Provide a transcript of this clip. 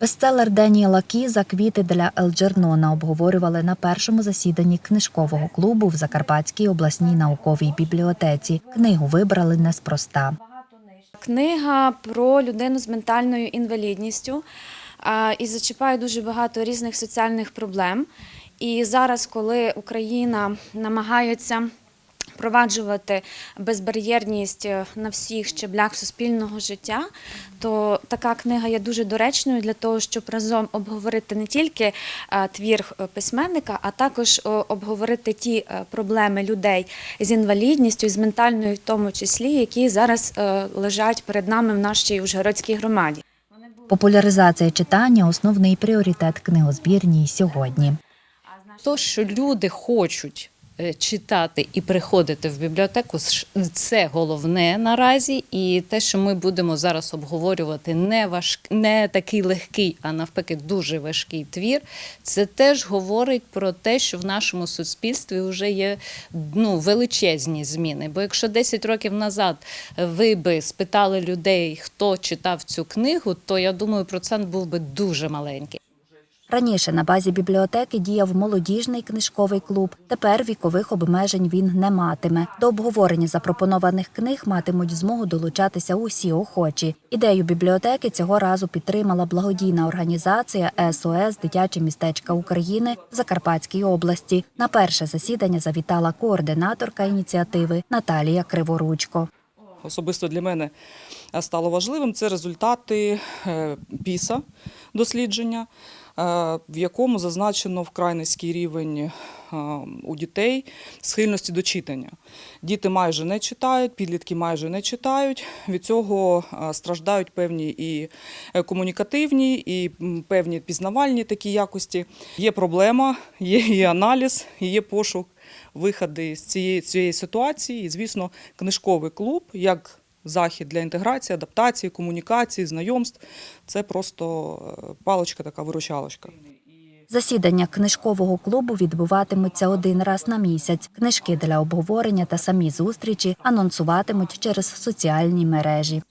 Бестселер Деніела Кіза Квіти для Елджернона обговорювали на першому засіданні книжкового клубу в Закарпатській обласній науковій бібліотеці. Книгу вибрали неспроста. Книга про людину з ментальною інвалідністю і зачіпає дуже багато різних соціальних проблем. І зараз, коли Україна намагається впроваджувати безбар'єрність е, на всіх щеблях суспільного життя, то така книга є дуже доречною для того, щоб разом обговорити не тільки е, твір е, письменника, а також обговорити ті проблеми людей з інвалідністю, з ментальною, в тому числі, які зараз лежать перед нами в нашій Ужгородській громаді. Популяризація читання основний пріоритет книгозбірні сьогодні. То, що люди хочуть читати і приходити в бібліотеку, це головне наразі. І те, що ми будемо зараз обговорювати, не важ... не такий легкий, а навпаки, дуже важкий твір. Це теж говорить про те, що в нашому суспільстві вже є ну, величезні зміни. Бо якщо 10 років назад ви би спитали людей, хто читав цю книгу, то я думаю, процент був би дуже маленький. Раніше на базі бібліотеки діяв молодіжний книжковий клуб. Тепер вікових обмежень він не матиме. До обговорення запропонованих книг матимуть змогу долучатися усі охочі. Ідею бібліотеки цього разу підтримала благодійна організація СОС Дитячі містечка України в Закарпатській області. На перше засідання завітала координаторка ініціативи Наталія Криворучко. Особисто для мене е, стало важливим, це результати е, ПІСА дослідження, е, в якому зазначено вкрай низький рівень у дітей схильності до читання. Діти майже не читають, підлітки майже не читають. Від цього страждають певні і комунікативні, і певні пізнавальні такі якості. Є проблема, є і аналіз, і є пошук виходи з цієї, цієї ситуації. І, звісно, книжковий клуб як захід для інтеграції, адаптації, комунікації, знайомств це просто е, паличка, така виручалочка. Засідання книжкового клубу відбуватимуться один раз на місяць. Книжки для обговорення та самі зустрічі анонсуватимуть через соціальні мережі.